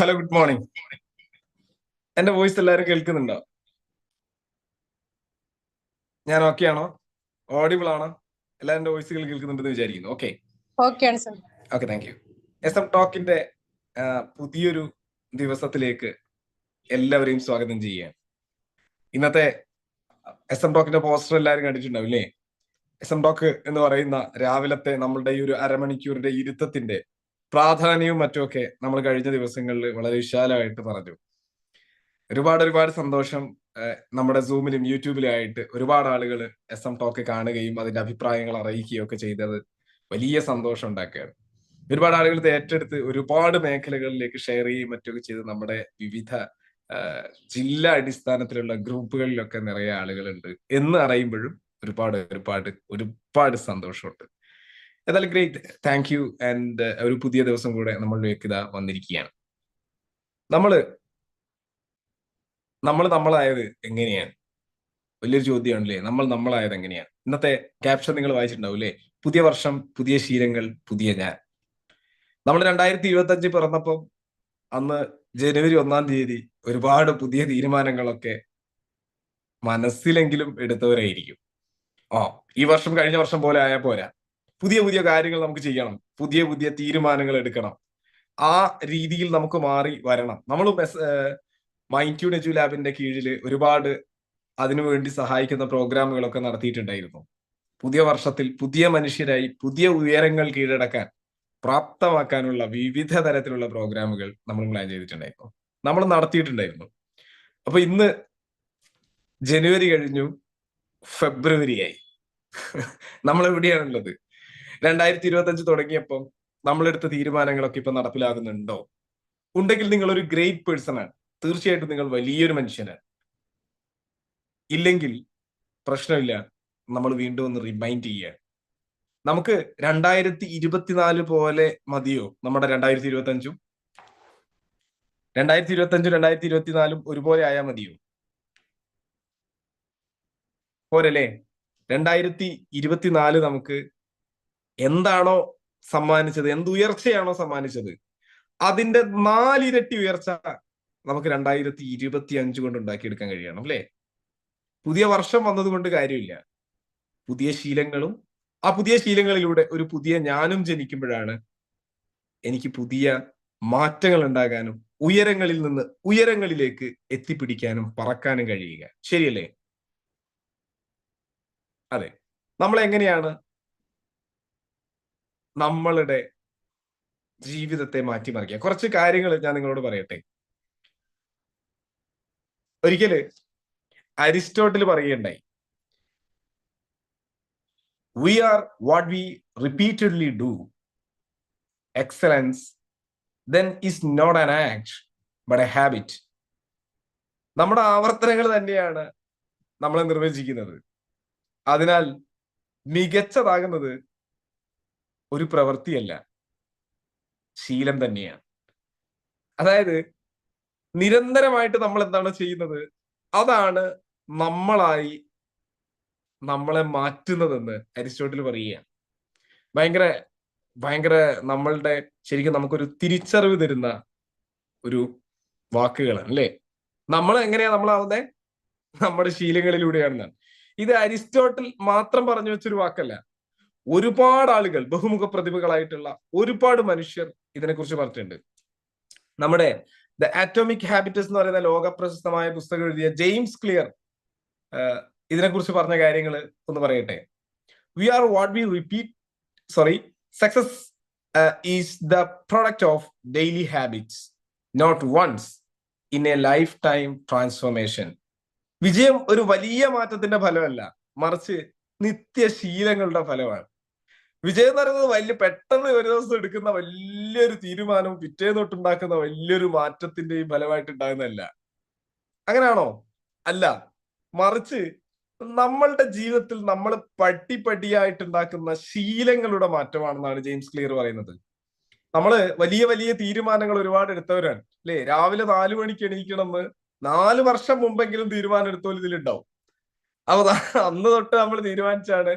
Hello good morning എന്റെ voice എല്ലാവരും കേൾക്കുന്നുണ്ടോ? ഞാൻ ഓക്കെ ആണോ? ഓഡിബിൾ ആണോ? എല്ലാവരും വോയിസുകൾ കേൾക്കുന്നുണ്ടെന്ന് വിചാരിക്കുന്നു. Okay okay thank you S M ടോക്കിന്റെ പുതിയൊരു ദിവസത്തിലേക്ക് എല്ലാവരെയും സ്വാഗതം ചെയ്യുകയാണ്. ഇന്നത്തെ എസ് എം ടോക്കിന്റെ പോസ്റ്റർ എല്ലാവരും കണ്ടിട്ടുണ്ടാവും അല്ലേ എസ് എം ടോക്ക് എന്ന് പറയുന്ന രാവിലത്തെ നമ്മളുടെ ഈ ഒരു അരമണിക്കൂറിന്റെ ഇരുത്തത്തിന്റെ പ്രാധാന്യവും മറ്റുമൊക്കെ നമ്മൾ കഴിഞ്ഞ ദിവസങ്ങളിൽ വളരെ വിശാലമായിട്ട് പറഞ്ഞു. ഒരുപാട് ഒരുപാട് സന്തോഷം നമ്മുടെ സൂമിലും യൂട്യൂബിലും ആയിട്ട് ഒരുപാട് ആളുകൾ എസ് എം ടോക്ക് കാണുകയും അതിന്റെ അഭിപ്രായങ്ങൾ അറിയിക്കുകയും ഒക്കെ ചെയ്തത് വലിയ സന്തോഷം ഉണ്ടാക്കുകയാണ്. ഒരുപാട് ആളുകൾ ഇത് ഏറ്റെടുത്ത് ഒരുപാട് മേഖലകളിലേക്ക് ഷെയർ ചെയ്യുകയും മറ്റൊക്കെ ചെയ്ത് നമ്മുടെ വിവിധ ജില്ലാ അടിസ്ഥാനത്തിലുള്ള ഗ്രൂപ്പുകളിലൊക്കെ നിറയെ ആളുകളുണ്ട് എന്ന് അറിയുമ്പോഴും ഒരുപാട് ഒരുപാട് ഒരുപാട് സന്തോഷമുണ്ട്. ഏതായാലും ഗ്രേറ്റ് താങ്ക് യു ആൻഡ് ഒരു പുതിയ ദിവസം കൂടെ നമ്മളിലേക്ക് ഇതാ വന്നിരിക്കുകയാണ്. നമ്മൾ നമ്മൾ നമ്മളായത് എങ്ങനെയാണ്? വലിയൊരു ചോദ്യമാണല്ലേ? നമ്മൾ നമ്മളായത് എങ്ങനെയാണ്? ഇന്നത്തെ ക്യാപ്ഷൻ നിങ്ങൾ വായിച്ചിട്ടുണ്ടാവും അല്ലേ പുതിയ വർഷം പുതിയ ശീലങ്ങൾ പുതിയ ഞാൻ. നമ്മൾ രണ്ടായിരത്തി ഇരുപത്തി അഞ്ച് പിറന്നപ്പം അന്ന് ജനുവരി ഒന്നാം തീയതി ഒരുപാട് പുതിയ തീരുമാനങ്ങളൊക്കെ മനസ്സിലെങ്കിലും എടുത്തവരായിരിക്കും. ഓ ഈ വർഷം കഴിഞ്ഞ വർഷം പോലെ ആയാൽ പോരാ. പുതിയ പുതിയ കാര്യങ്ങൾ നമുക്ക് ചെയ്യണം. പുതിയ പുതിയ തീരുമാനങ്ങൾ എടുക്കണം. ആ രീതിയിൽ നമുക്ക് മാറി വരണം. നമ്മൾ മൈൻഡ് ട്യൂൺ എജു ലാബിന്റെ കീഴിൽ ഒരുപാട് അതിനുവേണ്ടി സഹായിക്കുന്ന പ്രോഗ്രാമുകളൊക്കെ നടത്തിയിട്ടുണ്ടായിരുന്നു. പുതിയ വർഷത്തിൽ പുതിയ മനുഷ്യരായി പുതിയ ഉയരങ്ങൾ കീഴടക്കാൻ പ്രാപ്തമാക്കാനുള്ള വിവിധ തരത്തിലുള്ള പ്രോഗ്രാമുകൾ നമ്മൾ പ്ലാൻ ചെയ്തിട്ടുണ്ടായിരുന്നു. നമ്മൾ നടത്തിയിട്ടുണ്ടായിരുന്നു. അപ്പൊ ഇന്ന് ജനുവരി കഴിഞ്ഞു ഫെബ്രുവരി ആയി നമ്മൾ എവിടെയാണുള്ളത്? രണ്ടായിരത്തി ഇരുപത്തി അഞ്ച് തുടങ്ങിയപ്പം നമ്മളെടുത്ത തീരുമാനങ്ങളൊക്കെ ഇപ്പൊ നടപ്പിലാകുന്നുണ്ടോ? ഉണ്ടെങ്കിൽ നിങ്ങൾ ഒരു ഗ്രേറ്റ് പേഴ്സൺ ആണ്. തീർച്ചയായിട്ടും നിങ്ങൾ വലിയൊരു മനുഷ്യനാണ്. ഇല്ലെങ്കിൽ പ്രശ്നമില്ല. നമ്മൾ വീണ്ടും ഒന്ന് റിമൈൻഡ് ചെയ്യുക. നമുക്ക് രണ്ടായിരത്തി ഇരുപത്തിനാല് പോലെ മതിയോ? നമ്മുടെ രണ്ടായിരത്തി ഇരുപത്തി അഞ്ചും രണ്ടായിരത്തി ഇരുപത്തി അഞ്ചും രണ്ടായിരത്തി ഇരുപത്തിനാലും ഒരുപോലെ ആയാൽ മതിയോ? പോരല്ലേ? രണ്ടായിരത്തി ഇരുപത്തിനാല് നമുക്ക് എന്താണോ സമ്മാനിച്ചത് എന്ത് ഉയർച്ചയാണോ സമ്മാനിച്ചത് അതിന്റെ നാലിരട്ടി ഉയർച്ച നമുക്ക് രണ്ടായിരത്തി ഇരുപത്തി അഞ്ച് കൊണ്ട് ഉണ്ടാക്കിയെടുക്കാൻ കഴിയണം അല്ലേ? പുതിയ വർഷം വന്നതുകൊണ്ട് കാര്യമില്ല. പുതിയ ശീലങ്ങളും ആ പുതിയ ശീലങ്ങളിലൂടെ ഒരു പുതിയ ഞാനും ജനിക്കുമ്പോഴാണ് എനിക്ക് പുതിയ മാറ്റങ്ങൾ ഉണ്ടാകാനും ഉയരങ്ങളിൽ നിന്ന് ഉയരങ്ങളിലേക്ക് എത്തിപ്പിടിക്കാനും പറക്കാനും കഴിയുക. ശരിയല്ലേ? അതെ. നമ്മൾ എങ്ങനെയാണ് നമ്മളുടെ ജീവിതത്തെ മാറ്റിമറിക്കുക. കുറച്ച് കാര്യങ്ങൾ ഞാൻ നിങ്ങളോട് പറയട്ടെ. ഒരിക്കൽ അരിസ്റ്റോട്ടിൽ പറയുകയുണ്ടായി. We are what we repeatedly do excellence then is not an act but a habit നമ്മുടെ ആവർത്തനങ്ങൾ തന്നെയാണ് നമ്മളെ നിർവചിക്കുന്നത്. അതിനാൽ മികച്ചതാകുന്നത് ഒരു പ്രവൃത്തിയല്ല. ശീലം തന്നെയാണ്. അതായത് നിരന്തരമായിട്ട് നമ്മൾ എന്താണ് ചെയ്യുന്നത്? അതാണ് നമ്മളായി നമ്മളെ മാറ്റുന്നതെന്ന് അരിസ്റ്റോട്ടിൽ പറയുകയാണ്. ഭയങ്കര ഭയങ്കര നമ്മളുടെ ശരിക്കും നമുക്കൊരു തിരിച്ചറിവ് തരുന്ന ഒരു വാക്കുകളാണ് അല്ലേ? നമ്മൾ എങ്ങനെയാ നമ്മളാവുന്നത് നമ്മുടെ ശീലങ്ങളിലൂടെയാണെന്നാണ്. ഇത് അരിസ്റ്റോട്ടിൽ മാത്രം പറഞ്ഞു വെച്ചൊരു വാക്കല്ല. ഒരുപാട് ആളുകൾ ബഹുമുഖ പ്രതിഭകളായിട്ടുള്ള ഒരുപാട് മനുഷ്യർ ഇതിനെക്കുറിച്ച് പറഞ്ഞിട്ടുണ്ട്. നമ്മുടെ ദ ആറ്റോമിക് ഹാബിറ്റസ് എന്ന് പറയുന്ന ലോക പ്രശസ്തമായ പുസ്തകം എഴുതിയ ജെയിംസ് ക്ലിയർ ഇതിനെക്കുറിച്ച് പറഞ്ഞ കാര്യങ്ങൾ ഒന്ന് പറയട്ടെ. We are what we repeat sorry success is the product of daily habits not once in a lifetime transformation വിജയം ഒരു വലിയ മാറ്റത്തിന്റെ ഫലമല്ല മറിച്ച് നിത്യശീലങ്ങളുടെ ഫലമാണ്. വിജയം എന്ന് പറയുന്നത് വലിയ പെട്ടെന്ന് ഒരു ദിവസം എടുക്കുന്ന വലിയൊരു തീരുമാനവും പിറ്റേ തൊട്ടുണ്ടാക്കുന്ന വലിയൊരു മാറ്റത്തിന്റെയും ഫലമായിട്ട് ഉണ്ടാകുന്നതല്ല. അങ്ങനെയാണോ? അല്ല. മറിച്ച് നമ്മളുടെ ജീവിതത്തിൽ നമ്മൾ പട്ടിപ്പടിയായിട്ട് ഉണ്ടാക്കുന്ന ശീലങ്ങളുടെ മാറ്റമാണെന്നാണ് ജെയിംസ് ക്ലിയർ പറയുന്നത്. നമ്മൾ വലിയ വലിയ തീരുമാനങ്ങൾ ഒരുപാട് എടുത്തവരാണ്. അല്ലേ? രാവിലെ നാലു മണിക്ക് എണീക്കണമെന്ന് നാല് വർഷം മുമ്പെങ്കിലും തീരുമാനം എടുത്തോലും ഇതിലുണ്ടാവും. അപ്പൊ അന്ന് തൊട്ട് നമ്മൾ തീരുമാനിച്ചാണ്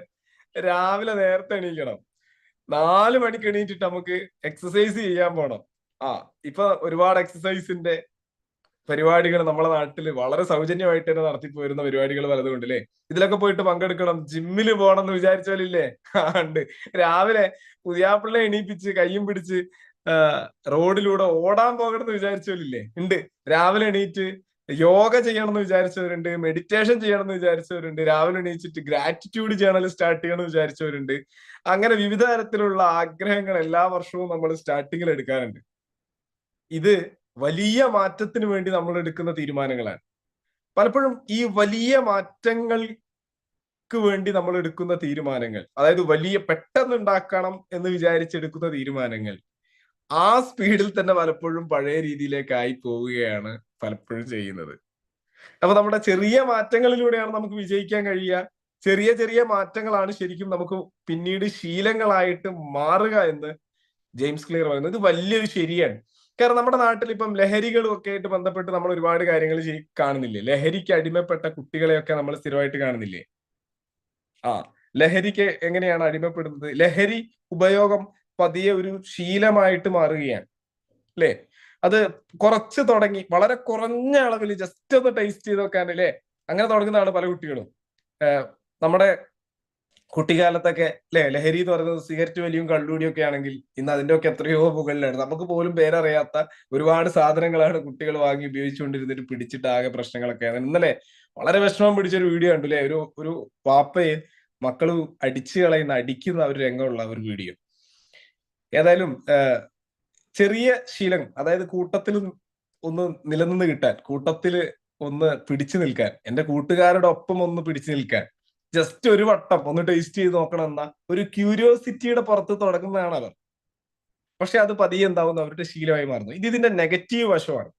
രാവിലെ നേരത്തെ എണീക്കണം. നാല് മണിക്ക് എണീറ്റിട്ട് നമുക്ക് എക്സസൈസ് ചെയ്യാൻ പോണം. ആ ഇപ്പൊ ഒരുപാട് എക്സസൈസിന്റെ പരിപാടികൾ നമ്മളെ നാട്ടിൽ വളരെ സൗജന്യമായിട്ട് തന്നെ നടത്തിപ്പോരുന്ന പരിപാടികൾ പലതുകൊണ്ട് അല്ലേ ഇതിലൊക്കെ പോയിട്ട് പങ്കെടുക്കണം. ജിമ്മിൽ പോകണം എന്ന് വിചാരിച്ചാലില്ലേ ഉണ്ട്. രാവിലെ പുതിയാപ്പിള്ളെ എണീപ്പിച്ച് കയ്യും പിടിച്ച് റോഡിലൂടെ ഓടാൻ പോകണം എന്ന് വിചാരിച്ചാലില്ലേ ഉണ്ട്. രാവിലെ എണീറ്റ് യോഗ ചെയ്യണമെന്ന് വിചാരിച്ചവരുണ്ട് മെഡിറ്റേഷൻ ചെയ്യണം എന്ന് വിചാരിച്ചവരുണ്ട് രാവിലെ എണീച്ചിട്ട് ഗ്രാറ്റിറ്റ്യൂഡ് ജേണൽ സ്റ്റാർട്ട് ചെയ്യണം എന്ന് വിചാരിച്ചവരുണ്ട്. അങ്ങനെ വിവിധ തരത്തിലുള്ള ആഗ്രഹങ്ങൾ എല്ലാ വർഷവും നമ്മൾ സ്റ്റാർട്ടിങ്ങിൽ എടുക്കാറുണ്ട്. ഇത് വലിയ മാറ്റത്തിന് വേണ്ടി നമ്മൾ എടുക്കുന്ന തീരുമാനങ്ങളാണ്. പലപ്പോഴും ഈ വലിയ മാറ്റങ്ങൾക്ക് വേണ്ടി നമ്മൾ എടുക്കുന്ന തീരുമാനങ്ങൾ അതായത് വലിയ പെട്ടെന്ന് ഉണ്ടാക്കണം എന്ന് വിചാരിച്ചെടുക്കുന്ന തീരുമാനങ്ങൾ ആ സ്പീഡിൽ തന്നെ പലപ്പോഴും പഴയ രീതിയിലേക്കായി പോവുകയാണ് പലപ്പോഴും ചെയ്യുന്നത്. അപ്പൊ നമ്മുടെ ചെറിയ മാറ്റങ്ങളിലൂടെയാണ് നമുക്ക് വിജയിക്കാൻ കഴിയുക. ചെറിയ ചെറിയ മാറ്റങ്ങളാണ് ശരിക്കും നമുക്ക് പിന്നീട് ശീലങ്ങളായിട്ട് മാറുക എന്ന് ജെയിംസ് ക്ലിയർ പറയുന്നത് ഇത് വലിയൊരു ശരിയാണ്. കാരണം നമ്മുടെ നാട്ടിൽ ഇപ്പം ലഹരികളും ഒക്കെ ആയിട്ട് ബന്ധപ്പെട്ട് നമ്മൾ ഒരുപാട് കാര്യങ്ങൾ കാണുന്നില്ലേ? ലഹരിക്ക് അടിമപ്പെട്ട കുട്ടികളെയൊക്കെ നമ്മൾ സ്ഥിരമായിട്ട് കാണുന്നില്ലേ? ആ ലഹരിക്ക് എങ്ങനെയാണ് അടിമപ്പെടുന്നത്? ലഹരി ഉപയോഗം പതിയെ ഒരു ശീലമായിട്ട് മാറുകയാണ്. അല്ലേ അത് കുറച്ച് തുടങ്ങി വളരെ കുറഞ്ഞ അളവിൽ ജസ്റ്റ് ഒന്ന് ടേസ്റ്റ് ചെയ്ത് നോക്കാൻ അല്ലേ അങ്ങനെ തുടങ്ങുന്നതാണ് പല കുട്ടികളും. നമ്മുടെ കുട്ടിക്കാലത്തൊക്കെ അല്ലെ ലഹരി എന്ന് പറയുന്നത് സിഗരറ്റ് വലിയും കള്ളുടിയും ഒക്കെ ആണെങ്കിൽ ഇന്ന് അതിന്റെ ഒക്കെ എത്രയോ മുകളിലാണ്. നമുക്ക് പോലും പേരറിയാത്ത ഒരുപാട് സാധനങ്ങളാണ് കുട്ടികൾ വാങ്ങി ഉപയോഗിച്ചുകൊണ്ടിരുന്നിട്ട് പിടിച്ചിട്ട് ആകെ പ്രശ്നങ്ങളൊക്കെ ഇന്നലെ വളരെ വിഷമം പിടിച്ചൊരു വീഡിയോ ഉണ്ട് അല്ലെ ഒരു ഒരു വാപ്പയെ മക്കൾ അടിച്ചു കളയുന്ന അടിക്കുന്ന ഒരു രംഗമുള്ള ഒരു വീഡിയോ. ഏതായാലും ചെറിയ ശീലം അതായത് കൂട്ടത്തിൽ ഒന്ന് നിലനിന്ന് കിട്ടാൻ കൂട്ടത്തിൽ ഒന്ന് പിടിച്ചു നിൽക്കാൻ എന്റെ കൂട്ടുകാരുടെ ഒപ്പം ഒന്ന് പിടിച്ചു നിൽക്കാൻ ജസ്റ്റ് ഒരു വട്ടം ഒന്ന് ടേസ്റ്റ് ചെയ്ത് നോക്കണം എന്ന ഒരു ക്യൂരിയോസിറ്റിയുടെ പുറത്ത് തുടങ്ങുന്നതാണ് അവർ. പക്ഷെ അത് പതിയെ എന്താവുന്ന? അവരുടെ ശീലമായി മാറുന്നു. ഇത് ഇതിന്റെ നെഗറ്റീവ് വശമാണ്.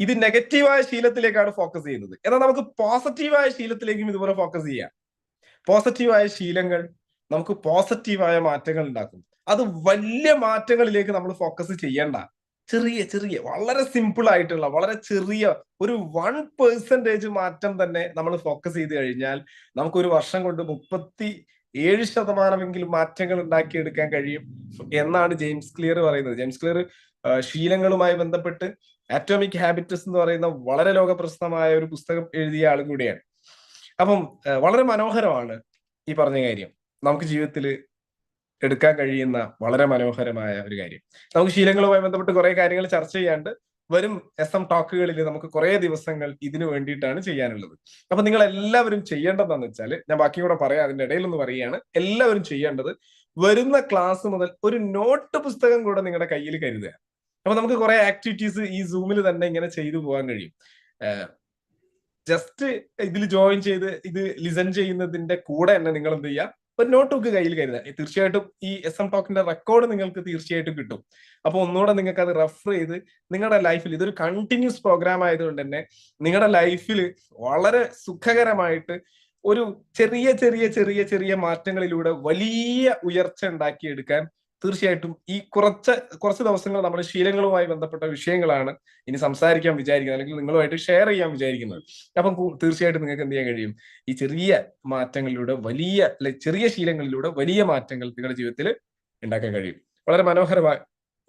ഇത് നെഗറ്റീവായ ശീലത്തിലേക്കാണ് ഫോക്കസ് ചെയ്യുന്നത്. എന്നാൽ നമുക്ക് പോസിറ്റീവായ ശീലത്തിലേക്കും ഇതുപോലെ ഫോക്കസ് ചെയ്യാം. പോസിറ്റീവായ ശീലങ്ങൾ നമുക്ക് പോസിറ്റീവായ മാറ്റങ്ങൾ ഉണ്ടാക്കും അത് വലിയ മാറ്റങ്ങളിലേക്ക് നമ്മൾ ഫോക്കസ് ചെയ്യേണ്ട. ചെറിയ ചെറിയ വളരെ സിമ്പിൾ ആയിട്ടുള്ള വളരെ ചെറിയ ഒരു വൺ പെർസെന്റേജ് മാറ്റം തന്നെ നമ്മൾ ഫോക്കസ് ചെയ്ത് കഴിഞ്ഞാൽ നമുക്ക് ഒരു വർഷം കൊണ്ട് മുപ്പത്തി ഏഴ് ശതമാനമെങ്കിലും മാറ്റങ്ങൾ ഉണ്ടാക്കിയെടുക്കാൻ കഴിയും എന്നാണ് ജെയിംസ് ക്ലിയർ പറയുന്നത്. ജെയിംസ് ക്ലിയർ ശീലങ്ങളുമായി ബന്ധപ്പെട്ട് ആറ്റോമിക് ഹാബിറ്റസ് എന്ന് പറയുന്ന വളരെ ലോകപ്രസിദ്ധമായ ഒരു പുസ്തകം എഴുതിയ ആളും കൂടിയാണ്. അപ്പം വളരെ മനോഹരമാണ് ഈ പറഞ്ഞ കാര്യം. നമുക്ക് ജീവിതത്തിൽ എടുക്കാൻ കഴിയുന്ന വളരെ മനോഹരമായ ഒരു കാര്യം. നമുക്ക് ശീലങ്ങളുമായി ബന്ധപ്പെട്ട് കുറെ കാര്യങ്ങൾ ചർച്ച ചെയ്യാണ്ട് വരും എസ് എം ടോക്കുകളിൽ നമുക്ക് കുറെ ദിവസങ്ങൾ ഇതിനു വേണ്ടിയിട്ടാണ് ചെയ്യാനുള്ളത്. അപ്പൊ നിങ്ങൾ എല്ലാവരും ചെയ്യേണ്ടതെന്ന് വെച്ചാൽ ഞാൻ ബാക്കി കൂടെ പറയാം അതിന്റെ ഇടയിൽ ഒന്ന് പറയുകയാണ്. എല്ലാവരും ചെയ്യേണ്ടത് വരുന്ന ക്ലാസ് മുതൽ ഒരു നോട്ട് പുസ്തകം കൂടെ നിങ്ങളുടെ കയ്യിൽ കരുതുക. അപ്പൊ നമുക്ക് കുറെ ആക്ടിവിറ്റീസ് ഈ സൂമിൽ തന്നെ ഇങ്ങനെ ചെയ്തു പോകാൻ കഴിയും. ജസ്റ്റ് ഇതിൽ ജോയിൻ ചെയ്ത് ഇത് ലിസൺ ചെയ്യുന്നതിന്റെ കൂടെ തന്നെ നിങ്ങൾ എന്ത് ചെയ്യുക? ഒരു നോട്ട് ബുക്ക് കയ്യിൽ കരുതുക. തീർച്ചയായിട്ടും ഈ എസ് എം ടോക്കിന്റെ റെക്കോർഡ് നിങ്ങൾക്ക് തീർച്ചയായിട്ടും കിട്ടും. അപ്പോൾ ഒന്നുകൂടെ നിങ്ങൾക്ക് അത് റെഫർ ചെയ്ത് നിങ്ങളുടെ ലൈഫിൽ ഇതൊരു കണ്ടിന്യൂസ് പ്രോഗ്രാം ആയതുകൊണ്ട് തന്നെ നിങ്ങളുടെ ലൈഫിൽ വളരെ സുഖകരമായിട്ട് ഒരു ചെറിയ ചെറിയ ചെറിയ ചെറിയ മാറ്റങ്ങളിലൂടെ വലിയ ഉയർച്ച ഉണ്ടാക്കിയെടുക്കാൻ തീർച്ചയായിട്ടും ഈ കുറച്ച് കുറച്ച് ദിവസങ്ങൾ നമ്മുടെ ശീലങ്ങളുമായി ബന്ധപ്പെട്ട വിഷയങ്ങളാണ് ഇനി സംസാരിക്കാൻ വിചാരിക്കുന്നത് അല്ലെങ്കിൽ നിങ്ങളുമായിട്ട് ഷെയർ ചെയ്യാൻ വിചാരിക്കുന്നത്. അപ്പം തീർച്ചയായിട്ടും നിങ്ങൾക്ക് എന്ത് ചെയ്യാൻ കഴിയും? ഈ ചെറിയ മാറ്റങ്ങളിലൂടെ വലിയ അല്ലെ ചെറിയ ശീലങ്ങളിലൂടെ വലിയ മാറ്റങ്ങൾ നിങ്ങളുടെ ജീവിതത്തിൽ ഉണ്ടാക്കാൻ കഴിയും. വളരെ മനോഹരമായ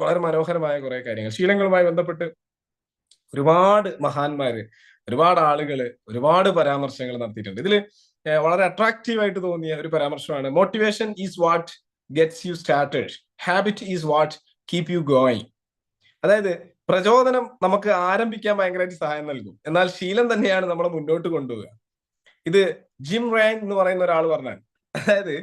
വളരെ മനോഹരമായ കുറെ കാര്യങ്ങൾ. ശീലങ്ങളുമായി ബന്ധപ്പെട്ട് ഒരുപാട് മഹാന്മാര് ഒരുപാട് ആളുകൾ ഒരുപാട് പരാമർശങ്ങൾ നടത്തിയിട്ടുണ്ട്. ഇതിൽ വളരെ അട്രാക്റ്റീവ് ആയിട്ട് തോന്നിയ ഒരു പരാമർശമാണ് motivation is what gets you started habit is what keep you going അതായത് പ്രചോദനം നമുക്ക് ആരംഭിക്കാൻ ഭയങ്കരമായിട്ട് സഹായം നൽകും. എന്നാൽ ശീലം തന്നെയാണ് നമ്മളെ മുന്നോട്ട് കൊണ്ടുപോവുക. ഇത് ജിം റൈൻ എന്ന് പറയുന്ന ഒരാൾ പറഞ്ഞാൽ അതായത്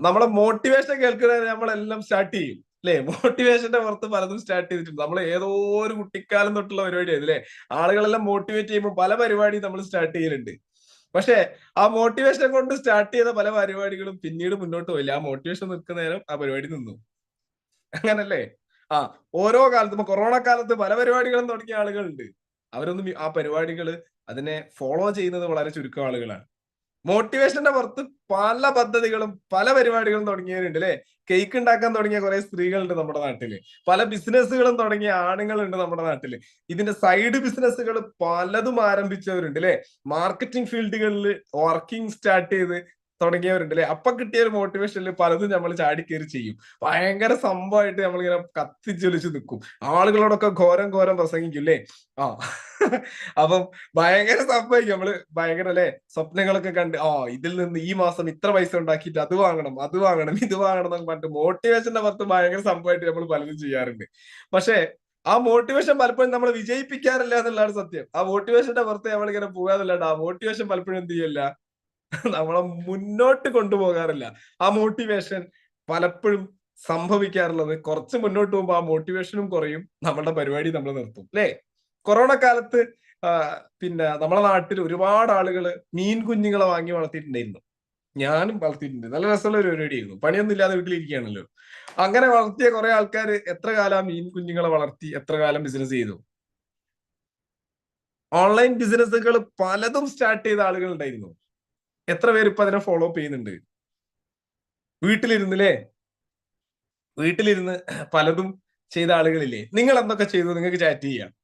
നമ്മളെ മോട്ടിവേഷൻ കേൾക്കുന്നത് നമ്മളെല്ലാം സ്റ്റാർട്ട് ചെയ്യും. അല്ലെ മോട്ടിവേഷന്റെ പുറത്ത് പലതും സ്റ്റാർട്ട് ചെയ്തിട്ടുണ്ട്. നമ്മൾ ഏതോ ഒരു കുട്ടിക്കാലം തൊട്ടുള്ള പരിപാടിയാണ് അല്ലെ ആളുകളെല്ലാം മോട്ടിവേറ്റ് ചെയ്യുമ്പോൾ പല പരിപാടിയും നമ്മൾ സ്റ്റാർട്ട് ചെയ്യലുണ്ട്. പക്ഷെ ആ മോട്ടിവേഷൻ കൊണ്ട് സ്റ്റാർട്ട് ചെയ്ത പല പരിപാടികളും പിന്നീട് മുന്നോട്ട് പോയില്ല. ആ മോട്ടിവേഷൻ നിൽക്കുന്ന നേരം ആ പരിപാടി നിന്നു. അങ്ങനല്ലേ? ആ ഓരോ കാലത്തും കൊറോണ കാലത്ത് പല പരിപാടികളും തുടങ്ങിയ ആളുകളുണ്ട്. അവരൊന്നും ആ പരിപാടികൾ അതിനെ ഫോളോ ചെയ്യുന്നത് വളരെ ചുരുക്കം ആളുകളാണ്. മോട്ടിവേഷന്റെ പുറത്ത് പല പദ്ധതികളും പല പരിപാടികളും തുടങ്ങിയവരുണ്ട് അല്ലെ കേക്ക് ഉണ്ടാക്കാൻ തുടങ്ങിയ കുറെ സ്ത്രീകളുണ്ട് നമ്മുടെ നാട്ടിൽ. പല ബിസിനസ്സുകളും തുടങ്ങിയ ആണുങ്ങളുണ്ട് നമ്മുടെ നാട്ടിൽ. ഇതിന്റെ സൈഡ് ബിസിനസ്സുകൾ പലതും ആരംഭിച്ചവരുണ്ട് അല്ലെ മാർക്കറ്റിംഗ് ഫീൽഡുകളിൽ വർക്കിംഗ് സ്റ്റാർട്ട് ചെയ്ത് തുടങ്ങിയവരുണ്ട് അല്ലെ അപ്പൊ കിട്ടിയ ഒരു മോട്ടിവേഷനിൽ പലതും നമ്മൾ ചാടിക്കേറി ചെയ്യും. ഭയങ്കര സംഭവമായിട്ട് നമ്മളിങ്ങനെ കത്തിച്ചൊലിച്ച് നിൽക്കും ആളുകളോടൊക്കെ ഘോരം ഘോരം പ്രസംഗിക്കും അല്ലേ ആ. അപ്പം ഭയങ്കര സംഭവിക്കും നമ്മൾ ഭയങ്കര അല്ലെ സ്വപ്നങ്ങളൊക്കെ കണ്ട് ആ ഇതിൽ നിന്ന് ഈ മാസം ഇത്ര പൈസ ഉണ്ടാക്കിയിട്ട് അത് വാങ്ങണം അത് വാങ്ങണം ഇത് വാങ്ങണം എന്നൊക്കെ പറഞ്ഞിട്ട് മോട്ടിവേഷന്റെ പുറത്ത് ഭയങ്കര സംഭവമായിട്ട് നമ്മൾ പലതും ചെയ്യാറുണ്ട്. പക്ഷേ ആ മോട്ടിവേഷൻ പലപ്പോഴും നമ്മൾ വിജയിപ്പിക്കാറില്ല എന്നുള്ളതാണ് സത്യം. ആ മോട്ടിവേഷന്റെ പുറത്ത് നമ്മളിങ്ങനെ പോകാന്നല്ലാണ്ട് ആ മോട്ടിവേഷൻ പലപ്പോഴും എന്ത് ചെയ്യല്ല? നമ്മളെ മുന്നോട്ട് കൊണ്ടുപോകാറില്ല. ആ മോട്ടിവേഷൻ പലപ്പോഴും സംഭവിക്കാറുള്ളത് കുറച്ച് മുന്നോട്ട് പോകുമ്പോൾ ആ മോട്ടിവേഷനും കുറയും നമ്മളുടെ പരിപാടി നമ്മൾ നിർത്തും അല്ലേ? കൊറോണ കാലത്ത് പിന്നെ നമ്മളെ നാട്ടിൽ ഒരുപാട് ആളുകൾ മീൻ കുഞ്ഞുങ്ങളെ വാങ്ങി വളർത്തിയിട്ടുണ്ടായിരുന്നു. ഞാനും വളർത്തിയിട്ടുണ്ട്. നല്ല രസമുള്ള ഒരു പരിപാടിയായിരുന്നു പണിയൊന്നും ഇല്ലാതെ വീട്ടിലിരിക്കുകയാണല്ലോ. അങ്ങനെ വളർത്തിയ കുറെ ആൾക്കാർ എത്ര കാലം മീൻ കുഞ്ഞുങ്ങളെ വളർത്തി എത്ര കാലം ബിസിനസ് ചെയ്തു? ഓൺലൈൻ ബിസിനസ്സുകൾ പലതും സ്റ്റാർട്ട് ചെയ്ത ആളുകൾ ഉണ്ടായിരുന്നു എത്ര പേര് ഇപ്പൊ അതിനെ ഫോളോ അപ്പ് ചെയ്യുന്നുണ്ട്? വീട്ടിലിരുന്നില്ലേ? വീട്ടിലിരുന്ന് പലതും ചെയ്ത ആളുകളില്ലേ? നിങ്ങൾ എന്തൊക്കെ ചെയ്തു? നിങ്ങൾക്ക് ചാറ്റ് ചെയ്യാം.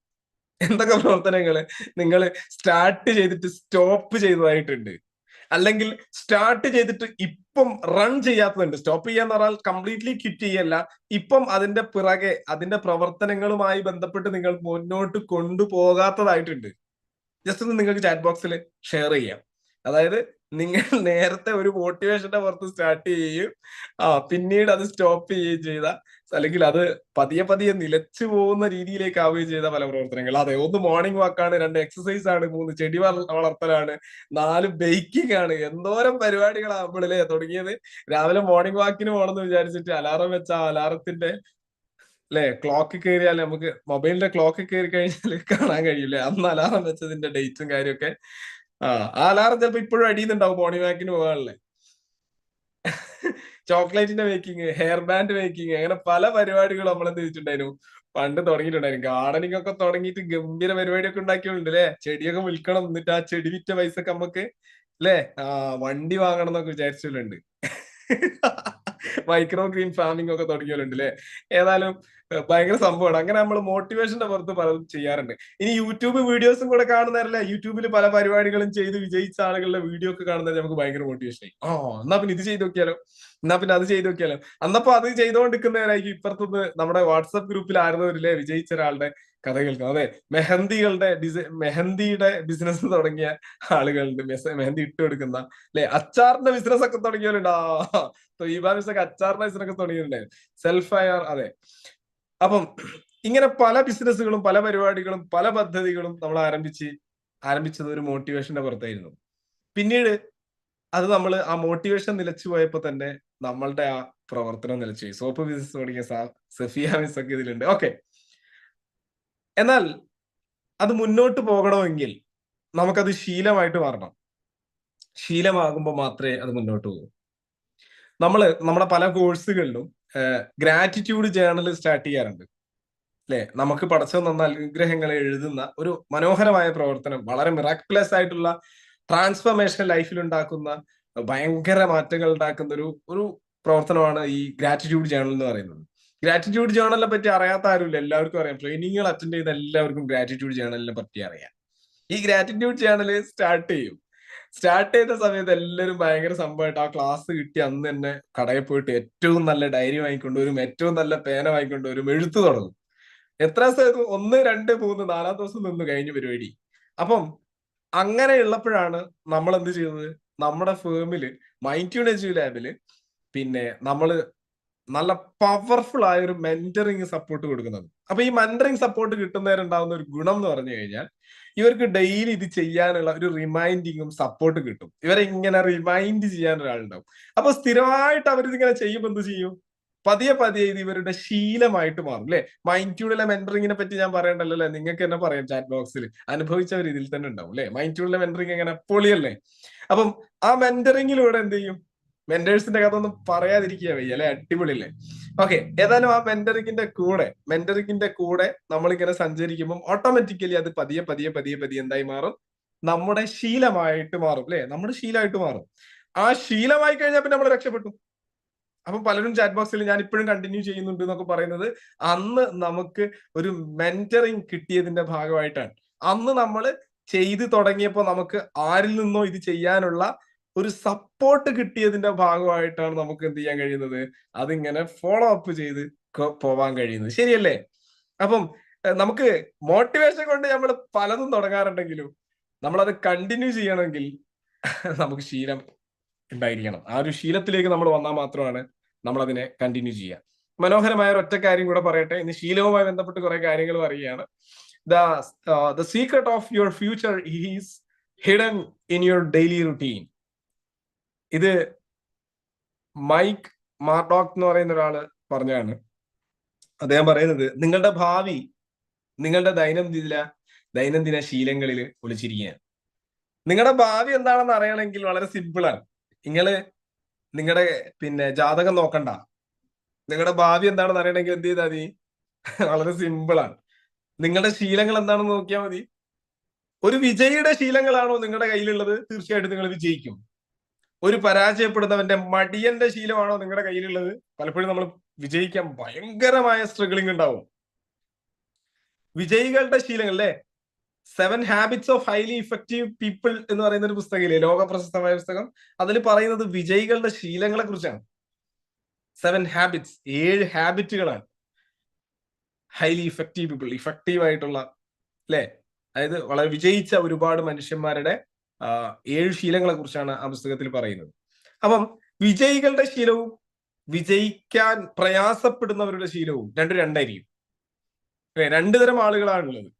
എന്തൊക്കെ പ്രവർത്തനങ്ങൾ നിങ്ങൾ സ്റ്റാർട്ട് ചെയ്തിട്ട് സ്റ്റോപ്പ് ചെയ്തതായിട്ടുണ്ട്? അല്ലെങ്കിൽ സ്റ്റാർട്ട് ചെയ്തിട്ട് ഇപ്പം റൺ ചെയ്യാത്തതുണ്ട്. സ്റ്റോപ്പ് ചെയ്യാന്ന് പറഞ്ഞാൽ കംപ്ലീറ്റ്ലി ക്വിറ്റ് ചെയ്യല്ല. ഇപ്പം അതിന്റെ പിറകെ അതിന്റെ പ്രവർത്തനങ്ങളുമായി ബന്ധപ്പെട്ട് നിങ്ങൾ മുന്നോട്ട് കൊണ്ടുപോകാത്തതായിട്ടുണ്ട്. ജസ്റ്റ് ഒന്ന് നിങ്ങൾക്ക് ചാറ്റ് ബോക്സിൽ ഷെയർ ചെയ്യാം. അതായത് നിങ്ങൾ നേരത്തെ ഒരു മോട്ടിവേഷന്റെ പുറത്ത് സ്റ്റാർട്ട് ചെയ്യുകയും ആ പിന്നീട് അത് സ്റ്റോപ്പ് ചെയ്യുകയും ചെയ്ത അല്ലെങ്കിൽ അത് പതിയെ പതിയെ നിലച്ചു പോകുന്ന രീതിയിലേക്ക് ആവുകയും ചെയ്ത പല പ്രവർത്തനങ്ങൾ. അതെ ഒന്ന് മോർണിംഗ് വാക്കാണ് രണ്ട് എക്സസൈസ് ആണ് മൂന്ന് ചെടി വളർത്തലാണ് നാല് ബേക്കിംഗ് ആണ് എന്തോരം പരിപാടികളാകുമ്പോഴല്ലേ തുടങ്ങിയത്. രാവിലെ മോർണിംഗ് വാക്കിന് പോകണമെന്ന് വിചാരിച്ചിട്ട് അലാറം വെച്ച അലാറത്തിന്റെ അല്ലെ ക്ലോക്ക് കയറിയാൽ നമുക്ക് മൊബൈലിന്റെ ക്ലോക്ക് കയറി കഴിഞ്ഞാൽ കാണാൻ കഴിയില്ല? അന്ന് അലാറം വെച്ചതിന്റെ ഡേറ്റും കാര്യമൊക്കെ ആ ആ അലാറം ചിലപ്പോ ഇപ്പോഴും അടിയുന്നുണ്ടാവും ബോണി വാക്കിന് പോകാനല്ലേ. ചോക്ലേറ്റിന്റെ മേക്കിംഗ് ഹെയർ ബാൻഡ് മേക്കിംഗ് അങ്ങനെ പല പരിപാടികളും നമ്മൾ എന്ത് ചെയ്തിട്ടുണ്ടായിരുന്നു. പണ്ട് തുടങ്ങിയിട്ടുണ്ടായിരുന്നു. ഗാർഡനിങ് ഒക്കെ തുടങ്ങിയിട്ട് ഗംഭീര പരിപാടിയൊക്കെ ഉണ്ടാക്കിയിട്ടുണ്ട് അല്ലെ? ചെടിയൊക്കെ വിൽക്കണം എന്നിട്ട് ആ ചെടി വിറ്റ പൈസ ഒക്കെ നമുക്ക് അല്ലെ? ആ വണ്ടി വാങ്ങണം എന്നൊക്കെ വിചാരിച്ചിട്ടുണ്ട് മൈക്രോ ഗ്രീൻ ഫാമിംഗ് ഒക്കെ തുടങ്ങിയവരുണ്ട് അല്ലെ ഏതായാലും ഭയങ്കര സംഭവമാണ്. അങ്ങനെ നമ്മൾ മോട്ടിവേഷന്റെ പുറത്ത് പലതും ചെയ്യാറുണ്ട്. ഇനി യൂട്യൂബ് വീഡിയോസും കൂടെ കാണുന്നവരല്ലേ യൂട്യൂബിൽ പല പരിപാടികളും ചെയ്ത് വിജയിച്ച ആളുകളുടെ വീഡിയോ ഒക്കെ കാണുന്നത് നമുക്ക് ഭയങ്കര മോട്ടിവേഷൻ ആയി. ആ എന്നാ പിന്നെ ഇത് ചെയ്ത് നോക്കിയാലോ? എന്നാ പിന്നെ അത് ചെയ്ത് നോക്കിയാലോ? അന്നപ്പോ അത് ചെയ്തുകൊണ്ടിരിക്കുന്നവരായിരിക്കും ഇപ്പുറത്തുനിന്ന് നമ്മുടെ വാട്സപ്പ് ഗ്രൂപ്പിൽ ആയിരുന്നവരില്ലേ വിജയിച്ച ഒരാളുടെ കഥ അതെ മെഹന്തികളുടെ ഡിസൈ മെഹന്തിയുടെ ബിസിനസ് തുടങ്ങിയ ആളുകളുണ്ട്. മെഹന്തി ഇട്ട് കൊടുക്കുന്ന അല്ലെ? അച്ചാറിന്റെ ബിസിനസ് ഒക്കെ തുടങ്ങിയവരുണ്ട്? ആ തൊയ്ബാ ഒക്കെ അച്ചാറിന്റെ ബിസിനസ് ഒക്കെ തുടങ്ങിയിട്ടുണ്ട്. സെൽഫ് അയർ അതെ. അപ്പം ഇങ്ങനെ പല ബിസിനസ്സുകളും പല പരിപാടികളും പല പദ്ധതികളും നമ്മൾ ആരംഭിച്ച് ആരംഭിച്ചത് ഒരു മോട്ടിവേഷന്റെ പുറത്തായിരുന്നു. പിന്നീട് അത് നമ്മൾ ആ മോട്ടിവേഷൻ നിലച്ചു പോയപ്പോൾ തന്നെ നമ്മളുടെ ആ പ്രവർത്തനം നിലച്ചു സോപ്പ് ബിസിനസ് തുടങ്ങിയ സഫിയ മിസ് ഒക്കെ ഇതിലുണ്ട്. ഓക്കെ എന്നാൽ അത് മുന്നോട്ട് പോകണമെങ്കിൽ നമുക്കത് ശീലമായിട്ട് മാറണം. ശീലമാകുമ്പോൾ മാത്രമേ അത് മുന്നോട്ട് പോകൂ. നമ്മൾ നമ്മുടെ പല കോഴ്സുകളിലും ഗ്രാറ്റിറ്റ്യൂഡ് ജേണൽ സ്റ്റാർട്ട് ചെയ്യാറുണ്ട്. അല്ലെ നമുക്ക് പടച്ചു തന്ന അനുഗ്രഹങ്ങളെ എഴുതുന്ന ഒരു മനോഹരമായ പ്രവർത്തനം വളരെ മിറാക്കുലസ് ആയിട്ടുള്ള ട്രാൻസ്ഫർമേഷൻ ലൈഫിൽ ഉണ്ടാക്കുന്ന ഭയങ്കര മാറ്റങ്ങൾ ഉണ്ടാക്കുന്ന ഒരു ഒരു പ്രവർത്തനമാണ് ഈ ഗ്രാറ്റിറ്റ്യൂഡ് ജേണൽ എന്ന് പറയുന്നത്. ഗ്രാറ്റിറ്റ്യൂഡ് ജേണലിനെ പറ്റി അറിയാത്ത ആരുമില്ല എല്ലാവർക്കും അറിയാം. ട്രെയിനിങ്ങുകൾ അറ്റൻഡ് ചെയ്ത എല്ലാവർക്കും ഗ്രാറ്റിറ്റ്യൂഡ് ജേണലിനെ പറ്റി അറിയാം. ഈ ഗ്രാറ്റിറ്റ്യൂഡ് ജേണൽ സ്റ്റാർട്ട് ചെയ്യും. സ്റ്റാർട്ട് ചെയ്ത സമയത്ത് എല്ലാവരും ഭയങ്കര സംഭവമായിട്ട് ആ ക്ലാസ് കിട്ടി അന്ന് തന്നെ കടയിൽ പോയിട്ട് ഏറ്റവും നല്ല ഡയറി വാങ്ങിക്കൊണ്ട് വാങ്ങിക്കൊണ്ടുവരും ഏറ്റവും നല്ല പേന വാങ്ങിക്കൊണ്ടുവരും എഴുത്തു തുടങ്ങും. എത്ര ദിവസം ഒന്ന് രണ്ട് മൂന്ന് നാലാം ദിവസം നിന്ന് കഴിഞ്ഞു പരിപാടി. അപ്പം അങ്ങനെ ഉള്ളപ്പോഴാണ് നമ്മൾ എന്ത് ചെയ്തത് നമ്മുടെ ഫേമിൽ മൈൻഡ് ട്യൂൺ ലാബിൽ പിന്നെ നമ്മൾ നല്ല പവർഫുൾ ആയ ഒരു മെന്ററിങ് സപ്പോർട്ട് കൊടുക്കുന്നുണ്ട്. അപ്പൊ ഈ മെന്ററിങ് സപ്പോർട്ട് കിട്ടുന്നവരുണ്ടാവുന്ന ഒരു ഗുണം എന്ന് പറഞ്ഞു കഴിഞ്ഞാൽ ഇവർക്ക് ഡെയിലി ഇത് ചെയ്യാനുള്ള ഒരു റിമൈൻഡിങ്ങും സപ്പോർട്ട് കിട്ടും. ഇവരെ ഇങ്ങനെ റിമൈൻഡ് ചെയ്യാൻ ഒരാളുണ്ടാവും. അപ്പൊ സ്ഥിരമായിട്ട് അവർ ഇതിങ്ങനെ ചെയ്യുമ്പോൾ എന്ത് ചെയ്യും? പതിയെ പതിയെ ഇത് ഇവരുടെ ശീലമായിട്ട് മാറും അല്ലെ മൈൻഡ് ട്യൂണിലെ മെന്ററിങ്ങിനെ പറ്റി ഞാൻ പറയണ്ടല്ലോ അല്ലെ നിങ്ങൾക്ക് എന്നെ പറയാം ചാറ്റ് ബോക്സിൽ അനുഭവിച്ചവർ ഇതിൽ തന്നെ ഉണ്ടാവും അല്ലെ മൈൻഡ് ട്യൂണിലെ മെന്ററിങ് എങ്ങനെ പൊളിയല്ലേ? അപ്പം ആ മെന്ററിങ്ങിലൂടെ എന്ത് ചെയ്യും? മെന്റേഴ്സിന്റെ കഥ ഒന്നും പറയാതിരിക്കുക വയ്യ അല്ലെ? അടിപൊളിയല്ലേ? ഓക്കെ ഏതായാലും ആ മെന്ററിങ്ങിന്റെ കൂടെ മെന്ററിങ്ങിന്റെ കൂടെ നമ്മളിങ്ങനെ സഞ്ചരിക്കുമ്പോൾ ഓട്ടോമാറ്റിക്കലി അത് പതിയെ പതിയെ പതിയെ പതിയെ എന്തായി മാറും? നമ്മുടെ ശീലമായിട്ട് മാറും അല്ലെ? നമ്മുടെ ശീലമായിട്ട് മാറും. ആ ശീലമായി കഴിഞ്ഞാൽ പിന്നെ നമ്മൾ രക്ഷപ്പെട്ടു. അപ്പൊ പലരും ചാറ്റ് ബോക്സിൽ ഞാൻ ഇപ്പോഴും കണ്ടിന്യൂ ചെയ്യുന്നുണ്ട് എന്നൊക്കെ പറയുന്നത് അന്ന് നമുക്ക് ഒരു മെന്ററിങ് കിട്ടിയതിന്റെ ഭാഗമായിട്ടാണ്. അന്ന് നമ്മൾ ചെയ്തു തുടങ്ങിയപ്പോൾ നമുക്ക് ആരിൽ നിന്നോ ഇത് ചെയ്യാനുള്ള ഒരു സപ്പോർട്ട് കിട്ടിയതിന്റെ ഭാഗമായിട്ടാണ് നമുക്ക് എന്ത് ചെയ്യാൻ കഴിയുന്നത്? അതിങ്ങനെ ഫോളോ അപ്പ് ചെയ്ത് പോവാൻ കഴിയുന്നത്. ശരിയല്ലേ? അപ്പം നമുക്ക് മോട്ടിവേഷൻ കൊണ്ട് നമ്മൾ പലതും തുടങ്ങാറുണ്ടെങ്കിലും നമ്മളത് കണ്ടിന്യൂ ചെയ്യണമെങ്കിൽ നമുക്ക് ശീലം ഉണ്ടായിരിക്കണം. ആ ഒരു ശീലത്തിലേക്ക് നമ്മൾ വന്നാൽ മാത്രമാണ് നമ്മൾ അതിനെ കണ്ടിന്യൂ ചെയ്യുക. മനോഹരമായ ഒറ്റ കാര്യം കൂടെ പറയട്ടെ. ഇന്ന് ശീലവുമായി ബന്ധപ്പെട്ട് കുറെ കാര്യങ്ങൾ പറയുകയാണ്. The the secret of your future is hidden in your daily routine ഇത് മൈക്ക് മാർഡോക്ക് എന്ന് പറയുന്ന ഒരാൾ പറഞ്ഞാണ് അദ്ദേഹം പറയുന്നത് നിങ്ങളുടെ ഭാവി നിങ്ങളുടെ ദൈനംദിന ദൈനംദിന ശീലങ്ങളിൽ ഒളിച്ചിരിക്കുകയാണ്. നിങ്ങളുടെ ഭാവി എന്താണെന്ന് അറിയണമെങ്കിൽ വളരെ സിമ്പിളാണ് നിങ്ങൾ നിങ്ങളുടെ പിന്നെ ജാതകം നോക്കണ്ട. നിങ്ങളുടെ ഭാവി എന്താണെന്ന് അറിയണമെങ്കിൽ എന്ത് ചെയ്താൽ മതി? വളരെ സിമ്പിളാണ് നിങ്ങളുടെ ശീലങ്ങൾ എന്താണെന്ന് നോക്കിയാൽ മതി. ഒരു വിജയിയുടെ ശീലങ്ങളാണോ നിങ്ങളുടെ കയ്യിലുള്ളത്? തീർച്ചയായിട്ടും നിങ്ങൾ വിജയിക്കും. ഒരു പരാജയപ്പെടുന്നവന്റെ മടിയന്റെ ശീലമാണോ നിങ്ങളുടെ കയ്യിലുള്ളത്? പലപ്പോഴും നമ്മൾ വിജയിക്കാൻ ഭയങ്കരമായ സ്ട്രഗിളിംഗ് ഉണ്ടാവും. വിജയികളുടെ ശീലങ്ങൾ അല്ലെ seven habits of highly effective people എന്ന് പറയുന്ന ഒരു പുസ്തകമില്ലേ? ലോക പ്രശസ്തമായ പുസ്തകം. അതിൽ പറയുന്നത് വിജയികളുടെ ശീലങ്ങളെ കുറിച്ചാണ്. സെവൻ ഹാബിറ്റ്സ് ഏഴ് ഹാബിറ്റുകളാണ് ഹൈലി ഇഫക്റ്റീവ് പീപ്പിൾ ഇഫക്റ്റീവ് ആയിട്ടുള്ള അല്ലേ അതായത് വളരെ വിജയിച്ച ഒരുപാട് മനുഷ്യന്മാരുടെ ഏഴ് ശീലങ്ങളെ കുറിച്ചാണ് ആ പുസ്തകത്തിൽ പറയുന്നത്. അപ്പം വിജയികളുടെ ശീലവും വിജയിക്കാൻ പ്രയാസപ്പെടുന്നവരുടെ ശീലവും രണ്ടു രണ്ടായിരിക്കും. രണ്ടു തരം ആളുകളാണുള്ളത്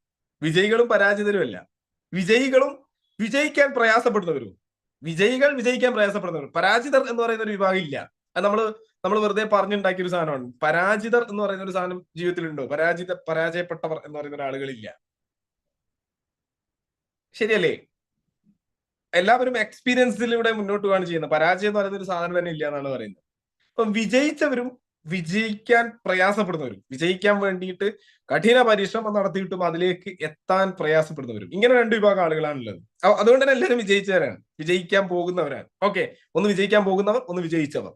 വിജയികളും പരാജിതരും അല്ല. വിജയികളും വിജയിക്കാൻ പ്രയാസപ്പെടുന്നവരും. വിജയികൾ വിജയിക്കാൻ പ്രയാസപ്പെടുന്നവർ പരാജിതർ എന്ന് പറയുന്ന ഒരു വിഭാഗം ഇല്ല. അത് നമ്മൾ നമ്മൾ വെറുതെ പറഞ്ഞുണ്ടാക്കിയ ഒരു സാധനമാണ്. പരാജിതർ എന്ന് പറയുന്ന ഒരു സാധനം ജീവിതത്തിലുണ്ടോ? പരാജിത പരാജയപ്പെട്ടവർ എന്ന് പറയുന്ന ഒരാളുകളില്ല. ശരിയല്ലേ? എല്ലാവരും എക്സ്പീരിയൻസിലൂടെ മുന്നോട്ട് പോവാണ് ചെയ്യുന്നത്. പരാജയം എന്ന് പറയുന്ന ഒരു സാധനം തന്നെ ഇല്ല എന്നാണ് പറയുന്നത്. അപ്പം വിജയിച്ചവരും വിജയിക്കാൻ പ്രയാസപ്പെടുന്നവരും വിജയിക്കാൻ വേണ്ടിയിട്ട് കഠിന പരിശ്രമം നടത്തിയിട്ടും അതിലേക്ക് എത്താൻ പ്രയാസപ്പെടുന്നവരും. ഇങ്ങനെ രണ്ട് വിഭാഗം ആളുകളാണുള്ളത്. അതുകൊണ്ട് തന്നെ എല്ലാവരും വിജയിച്ചവരാണ്. വിജയിക്കാൻ പോകുന്നവരാണ്. ഓക്കെ ഒന്ന് വിജയിക്കാൻ പോകുന്നവർ ഒന്ന് വിജയിച്ചവർ.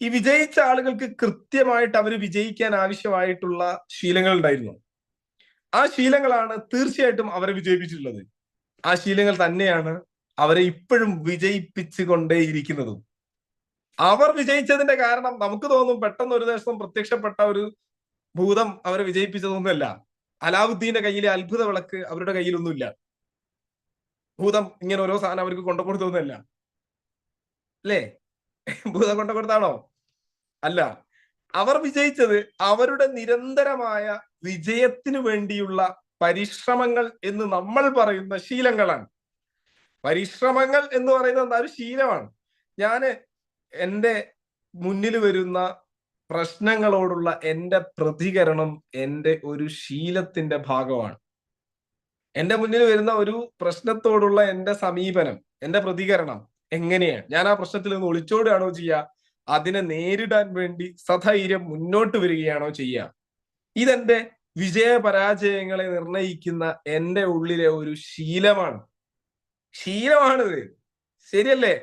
ഈ വിജയിച്ച ആളുകൾക്ക് കൃത്യമായിട്ട് അവർ വിജയിക്കാൻ ആവശ്യമായിട്ടുള്ള ശീലങ്ങൾ ഉണ്ടായിരുന്നു. ആ ശീലങ്ങളാണ് തീർച്ചയായിട്ടും അവരെ വിജയിപ്പിച്ചിട്ടുള്ളത്. ആ ശീലങ്ങൾ തന്നെയാണ് അവരെ ഇപ്പോഴും വിജയിപ്പിച്ചു കൊണ്ടേയിരിക്കുന്നതും അവർ വിജയിച്ചതിന്റെ കാരണം നമുക്ക് തോന്നും പെട്ടെന്ന് ഒരു ദിവസം പ്രത്യക്ഷപ്പെട്ട ഒരു ഭൂതം അവരെ വിജയിപ്പിച്ചതൊന്നുമല്ല. അലാവുദ്ദീന്റെ കയ്യിലെ അത്ഭുത വിളക്ക് അവരുടെ കയ്യിലൊന്നുമില്ല. ഭൂതം ഇങ്ങനെ ഓരോ സാധനം അവർക്ക് കൊണ്ടുകൊടുത്തൊന്നുമല്ല അല്ലേ? ഭൂതം കൊണ്ടു കൊടുത്താണോ? അല്ല. അവർ വിജയിച്ചത് അവരുടെ നിരന്തരമായ വിജയത്തിനു വേണ്ടിയുള്ള പരിശ്രമങ്ങൾ എന്ന് നമ്മൾ പറയുന്ന ശീലങ്ങളാണ്. പരിശ്രമങ്ങൾ എന്ന് പറയുന്നത് ഒരു ശീലമാണ്. ഞാൻ എന്റെ മുന്നിൽ വരുന്ന പ്രശ്നങ്ങളോടുള്ള എന്റെ പ്രതികരണം എന്റെ ഒരു ശീലത്തിന്റെ ഭാഗമാണ്. എന്റെ മുന്നിൽ വരുന്ന ഒരു പ്രശ്നത്തോടുള്ള എന്റെ സമീപനം എന്റെ പ്രതികരണം എങ്ങനെയാണ്? ഞാൻ ആ പ്രശ്നത്തിൽ നിന്ന് ഒളിച്ചോടുകയാണോ ചെയ്യുക? അതിനെ നേരിടാൻ വേണ്ടി സധൈര്യം മുന്നോട്ട് വരികയാണോ ചെയ്യുക? ഇതെന്റെ വിജയ പരാജയങ്ങളെ നിർണയിക്കുന്ന എന്റെ ഉള്ളിലെ ഒരു ശീലമാണ്. ശീലമാണിത്. ശരിയല്ലേ?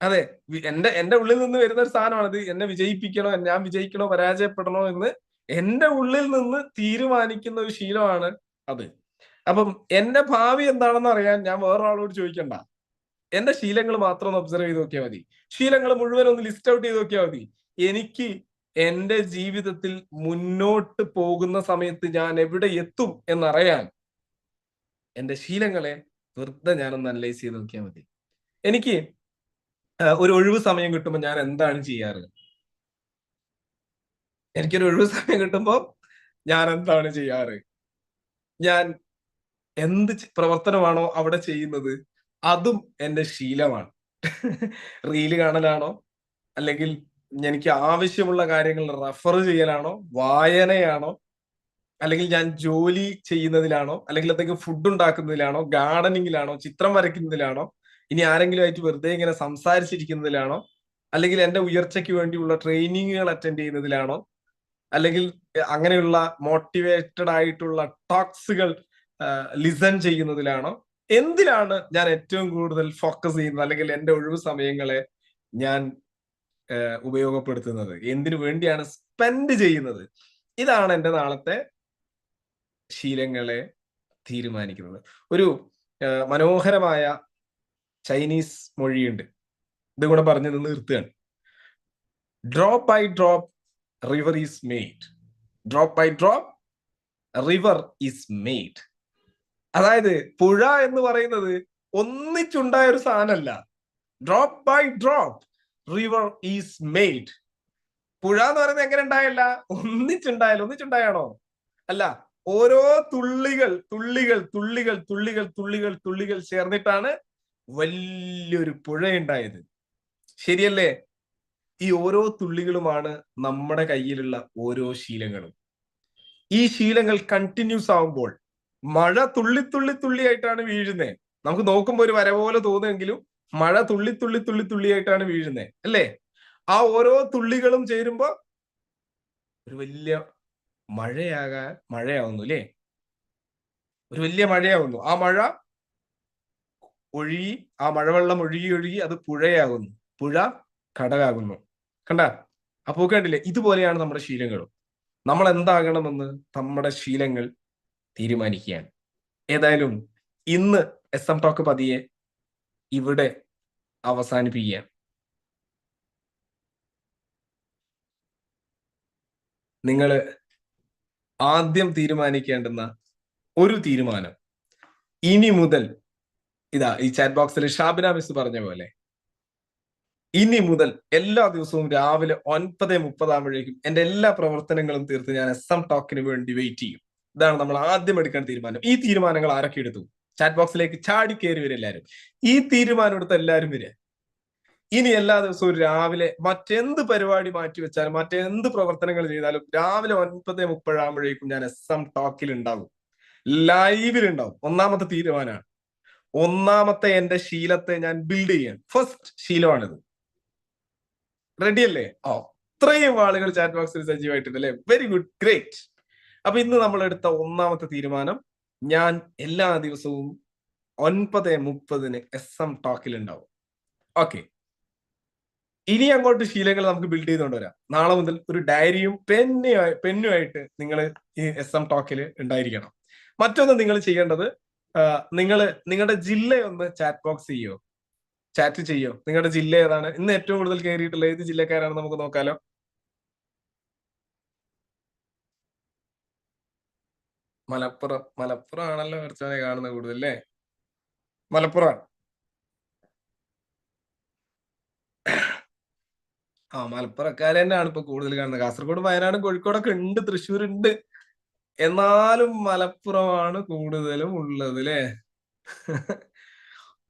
അതെ. എന്റെ എന്റെ ഉള്ളിൽ നിന്ന് വരുന്ന ഒരു സാധനമാണിത്. എന്നെ വിജയിപ്പിക്കണോ ഞാൻ വിജയിക്കണോ പരാജയപ്പെടണോ എന്ന് എന്റെ ഉള്ളിൽ നിന്ന് തീരുമാനിക്കുന്ന ഒരു ശീലമാണ് അത്. അപ്പം എന്റെ ഭാവി എന്താണെന്ന് അറിയാൻ ഞാൻ വേറൊരാളോട് ചോദിക്കണ്ട. എന്റെ ശീലങ്ങൾ മാത്രം ഒന്ന് ഒബ്സർവ് ചെയ്ത് നോക്കിയാൽ മതി. ശീലങ്ങൾ മുഴുവൻ ഒന്ന് ലിസ്റ്റ് ഔട്ട് ചെയ്ത് നോക്കിയാൽ മതി. എനിക്ക് എന്റെ ജീവിതത്തിൽ മുന്നോട്ട് പോകുന്ന സമയത്ത് ഞാൻ എവിടെ എത്തും എന്നറിയാൻ എന്റെ ശീലങ്ങളെ വെറുതെ ഞാനൊന്ന് അനലൈസ് ചെയ്ത് നോക്കിയാൽ മതി. എനിക്ക് ഒരു ഒഴിവ് സമയം കിട്ടുമ്പോൾ ഞാൻ എന്താണ് ചെയ്യാറ്? എനിക്കൊരു ഒഴിവ് സമയം കിട്ടുമ്പോൾ ഞാൻ എന്താണ് ചെയ്യാറ്? ഞാൻ എന്ത് പ്രവർത്തനമാണോ അവിടെ ചെയ്യുന്നത്? അതും എന്റെ ശീലമാണ്. റീൽ കാണലാണോ? അല്ലെങ്കിൽ എനിക്ക് ആവശ്യമുള്ള കാര്യങ്ങൾ റെഫർ ചെയ്യലാണോ? വായനയാണോ? അല്ലെങ്കിൽ ഞാൻ ജോലി ചെയ്യുന്നതിലാണോ അല്ലെങ്കിൽ എന്തെങ്കിലും ഫുഡ് ഉണ്ടാക്കുന്നതിലാണോ ഗാർഡനിങ്ങിലാണോ ചിത്രം വരയ്ക്കുന്നതിലാണോ ഇനി ആരെങ്കിലും ആയിട്ട് വെറുതെ ഇങ്ങനെ സംസാരിച്ചിരിക്കുന്നതിലാണോ അല്ലെങ്കിൽ എന്റെ ഉയർച്ചയ്ക്ക് വേണ്ടിയുള്ള ട്രെയിനിങ്ങുകൾ അറ്റൻഡ് ചെയ്യുന്നതിലാണോ അല്ലെങ്കിൽ അങ്ങനെയുള്ള മോട്ടിവേറ്റഡ് ആയിട്ടുള്ള ടോക്സുകൾ ലിസൺ ചെയ്യുന്നതിലാണോ എന്തിലാണ് ഞാൻ ഏറ്റവും കൂടുതൽ ഫോക്കസ് ചെയ്യുന്നത് അല്ലെങ്കിൽ എന്റെ ഒഴിവ് സമയങ്ങളെ ഞാൻ ഉപയോഗപ്പെടുത്തുന്നത് എന്തിനു വേണ്ടിയാണ് സ്പെൻഡ് ചെയ്യുന്നത്? ഇതാണ് എന്റെ നാളത്തെ ശീലങ്ങളെ തീരുമാനിക്കുന്നത്. ഒരു മനോഹരമായ ചൈനീസ് മൊഴിയുണ്ട്. ഇത് കൂടെ പറഞ്ഞു നിർത്തുകയാണ്. Drop by drop river is made drop by drop river is made അതായത് പുഴ എന്ന് പറയുന്നത് ഒന്നിച്ചുണ്ടായ ഒരു സാധനമല്ല. Drop by drop river is made പുഴ എന്ന് പറയുന്നത് എങ്ങനെ ഉണ്ടായല്ല? ഒന്നിച്ചുണ്ടായാലോ? ഒന്നിച്ചുണ്ടായാണോ? അല്ല ഓരോ തുള്ളികൾ തുള്ളികൾ തുള്ളികൾ തുള്ളികൾ തുള്ളികൾ തുള്ളികൾ ചേർന്നിട്ടാണ് വലിയൊരു പുഴയുണ്ടായത്. ശരിയല്ലേ? ഈ ഓരോ തുള്ളികളുമാണ് നമ്മുടെ കയ്യിലുള്ള ഓരോ ശീലങ്ങളും. ഈ ശീലങ്ങൾ കണ്ടിന്യൂസ് ആവുമ്പോൾ മഴ തുള്ളി തുള്ളി തുള്ളിയായിട്ടാണ് വീഴുന്നത് നമുക്ക് നോക്കുമ്പോൾ ഒരു വര പോലെ തോന്നുമെങ്കിലും മഴ തുള്ളി തുള്ളി തുള്ളി തുള്ളിയായിട്ടാണ് വീഴുന്നത് അല്ലേ? ആ ഓരോ തുള്ളികളും ചേരുമ്പോ ഒരു വലിയ മഴയാകാൻ മഴയാവുന്നു അല്ലേ? ഒരു വലിയ മഴയാവുന്നു. ആ മഴ ഒഴുകി ആ മഴവെള്ളം ഒഴുകി ഒഴുകി അത് പുഴയാകുന്നു. പുഴ കടലാകുന്നു. കണ്ട? അപ്പോ കണ്ടില്ലേ? ഇതുപോലെയാണ് നമ്മുടെ ശീലങ്ങളും. നമ്മൾ എന്താകണമെന്ന് നമ്മുടെ ശീലങ്ങൾ തീരുമാനിക്കുകയാണ്. ഏതായാലും ഇന്ന് എസ് എം ടോക്ക് പതിയെ ഇവിടെ അവസാനിപ്പിക്കുകയാണ്. നിങ്ങൾ ആദ്യം തീരുമാനിക്കേണ്ടുന്ന ഒരു തീരുമാനം. ഇനി മുതൽ ഇതാ ഈ ചാറ്റ് ബോക്സിൽ ഷാബിന മിസ് പറഞ്ഞ പോലെ ഇനി മുതൽ എല്ലാ ദിവസവും രാവിലെ ഒൻപത് മുപ്പതാകുമ്പോഴേക്കും എന്റെ എല്ലാ പ്രവർത്തനങ്ങളും തീർത്ത് ഞാൻ എസ് എം ടോക്കിന് വേണ്ടി വെയിറ്റ് ചെയ്യും. ഇതാണ് നമ്മൾ ആദ്യം എടുക്കേണ്ട തീരുമാനം. ഈ തീരുമാനങ്ങൾ ആരൊക്കെ എടുത്തു? ചാറ്റ് ബോക്സിലേക്ക് ചാടി കയറി വരും എല്ലാവരും ഈ തീരുമാനം എടുത്ത എല്ലാവരും വരിക. ഇനി എല്ലാ ദിവസവും രാവിലെ മറ്റെന്ത് പരിപാടി മാറ്റി വെച്ചാലും മറ്റെന്ത് പ്രവർത്തനങ്ങൾ ചെയ്താലും രാവിലെ ഒൻപത് മുപ്പതാകുമ്പോഴേക്കും ഞാൻ എസ് എം ടോക്കിൽ ഉണ്ടാവും. ലൈവിൽ ഉണ്ടാവും. ഒന്നാമത്തെ തീരുമാനമാണ്. ഒന്നാമത്തെ എന്റെ ശീലത്തെ ഞാൻ ബിൽഡ് ചെയ്യാൻ ഫസ്റ്റ് ശീലമാണിത്. റെഡി അല്ലേ? ഓ അത്രയും ആളുകൾ ചാറ്റ് ബോക്സിൽ സജീവമായിട്ടുണ്ട് അല്ലെ? വെരി ഗുഡ് ഗ്രേറ്റ് അപ്പൊ ഇന്ന് നമ്മൾ എടുത്ത ഒന്നാമത്തെ തീരുമാനം ഞാൻ എല്ലാ ദിവസവും ഒൻപത് മുപ്പതിന് എസ് എം ടോക്കിൽ ഉണ്ടാവും. ഓക്കെ ഇനി അങ്ങോട്ട് ശീലങ്ങൾ നമുക്ക് ബിൽഡ് ചെയ്തുകൊണ്ട് വരാം. നാളെ മുതൽ ഒരു ഡയറിയും പെന്നുമായി പെന്നുമായിട്ട് നിങ്ങൾ ഈ എസ് എം ടോക്കിൽ ഉണ്ടായിരിക്കണം. മറ്റൊന്ന് നിങ്ങൾ ചെയ്യേണ്ടത് നിങ്ങൾ നിങ്ങളുടെ ജില്ലയൊന്ന് ചാറ്റ് ബോക്സ് ചെയ്യോ? ചാറ്റ് ചെയ്യോ? നിങ്ങളുടെ ജില്ല ഏതാണ്? ഇന്ന് ഏറ്റവും കൂടുതൽ കയറിയിട്ടുള്ള ഏത് ജില്ലക്കാരാണ് നമുക്ക് നോക്കാലോ. മലപ്പുറം മലപ്പുറം ആണല്ലോ കുറച്ചവനെ കാണുന്നത് കൂടുതൽ അല്ലേ? മലപ്പുറം. ആ മലപ്പുറക്കാരെ തന്നെയാണ് ഇപ്പൊ കൂടുതൽ കാണുന്നത്. കാസർഗോഡ് വയനാട് കോഴിക്കോടൊക്കെ ഉണ്ട് തൃശ്ശൂർ ഉണ്ട് എന്നാലും മലപ്പുറമാണ് കൂടുതലും ഉള്ളത് അല്ലേ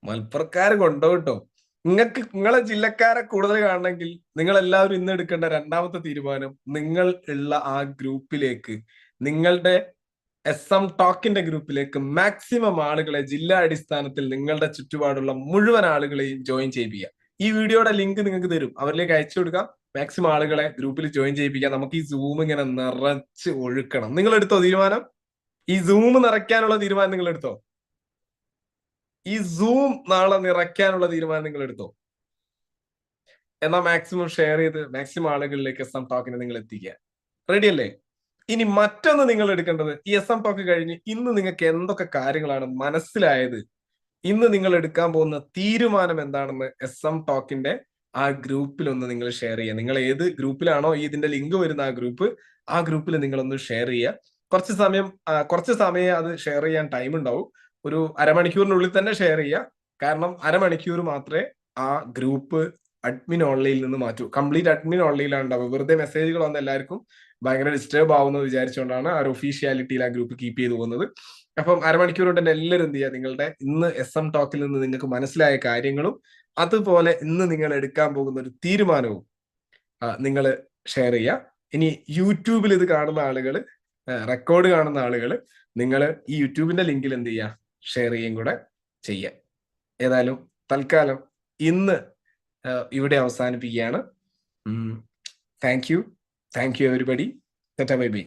മലപ്പുറക്കാര് കേട്ടോ നിങ്ങൾക്ക് നിങ്ങളെ ജില്ലക്കാരെ കൂടുതൽ കാണണമെങ്കിൽ നിങ്ങൾ എല്ലാവരും ഇന്ന് എടുക്കേണ്ട രണ്ടാമത്തെ തീരുമാനം നിങ്ങൾ ഉള്ള ആ ഗ്രൂപ്പിലേക്ക് നിങ്ങളുടെ എസ് എം ടോക്കിന്റെ ഗ്രൂപ്പിലേക്ക് മാക്സിമം ആളുകളെ ജില്ലാ അടിസ്ഥാനത്തിൽ നിങ്ങളുടെ ചുറ്റുപാടുള്ള മുഴുവൻ ആളുകളെയും ജോയിൻ ചെയ്യിപ്പിക്കുക. ഈ വീഡിയോയുടെ ലിങ്ക് നിങ്ങൾക്ക് തരും. അവരിലേക്ക് അയച്ചു കൊടുക്കാം. മാക്സിമം ആളുകളെ ഗ്രൂപ്പിൽ ജോയിൻ ചെയ്യിപ്പിക്കാം. നമുക്ക് ഈ സൂം ഇങ്ങനെ നിറച്ച് ഒഴുക്കണം. നിങ്ങൾ എടുത്തോ തീരുമാനം? ഈ സൂം നിറയ്ക്കാനുള്ള തീരുമാനം നിങ്ങൾ എടുത്തോ? ഈ സൂം നാളെ നിറയ്ക്കാനുള്ള തീരുമാനം നിങ്ങൾ എടുത്തോ? എന്നാ മാക്സിമം ഷെയർ ചെയ്ത് മാക്സിമം ആളുകളിലേക്ക് എസ് എം ടോക്കിനെ നിങ്ങൾ എത്തിക്കുക. റെഡി അല്ലേ? ഇനി മറ്റൊന്ന് നിങ്ങൾ എടുക്കേണ്ടത് ഈ എസ് എം ടോക്ക് കഴിഞ്ഞ് ഇന്ന് നിങ്ങൾക്ക് എന്തൊക്കെ കാര്യങ്ങളാണ് മനസ്സിലായത്? ഇന്ന് നിങ്ങൾ എടുക്കാൻ പോകുന്ന തീരുമാനം എന്താണെന്ന് എസ് എം ടോക്കിന്റെ ആ ഗ്രൂപ്പിൽ ഒന്ന് നിങ്ങൾ ഷെയർ ചെയ്യുക. നിങ്ങൾ ഏത് ഗ്രൂപ്പിലാണോ ഈ ഇതിന്റെ ലിങ്ക് വരുന്ന ആ ഗ്രൂപ്പ് ആ ഗ്രൂപ്പിൽ നിങ്ങൾ ഒന്ന് ഷെയർ ചെയ്യുക. കുറച്ച് സമയം കുറച്ച് സമയം അത് ഷെയർ ചെയ്യാൻ ടൈം ഉണ്ടാവും. ഒരു അരമണിക്കൂറിനുള്ളിൽ തന്നെ ഷെയർ ചെയ്യുക. കാരണം അരമണിക്കൂർ മാത്രമേ ആ ഗ്രൂപ്പ് അഡ്മിൻ ഓൺലൈനിൽ നിന്ന് മാറ്റൂ. കംപ്ലീറ്റ് അഡ്മിൻ ഓൺലൈനിലാണ് ഉണ്ടാവുക. വെറുതെ മെസ്സേജുകൾ വന്ന എല്ലാവർക്കും ഭയങ്കര ഡിസ്റ്റർബ് ആവുന്നത് വിചാരിച്ചുകൊണ്ടാണ് ആ ഒരു ഒഫീഷ്യാലിറ്റിയിൽ ആ ഗ്രൂപ്പ് കീപ്പ് ചെയ്തു പോകുന്നത്. അപ്പം അരമണിക്കൂർ തന്നെ എല്ലാവരും എന്ത് ചെയ്യുക? നിങ്ങളുടെ ഇന്ന് എസ് എം ടോക്കിൽ നിന്ന് നിങ്ങൾക്ക് മനസ്സിലായ കാര്യങ്ങളും അതുപോലെ ഇന്ന് നിങ്ങൾ എടുക്കാൻ പോകുന്ന ഒരു തീരുമാനവും നിങ്ങൾ ഷെയർ ചെയ്യുക. ഇനി യൂട്യൂബിൽ ഇത് കാണുന്ന ആളുകൾ റെക്കോർഡ് കാണുന്ന ആളുകൾ നിങ്ങൾ ഈ യൂട്യൂബിന്റെ ലിങ്കിൽ എന്ത് ചെയ്യുക? ഷെയർ ചെയ്യുകയും കൂടെ ചെയ്യുക. ഏതായാലും തൽക്കാലം ഇന്ന് ഇവിടെ അവസാനിപ്പിക്കുകയാണ്. Thank you thank you everybody bye bye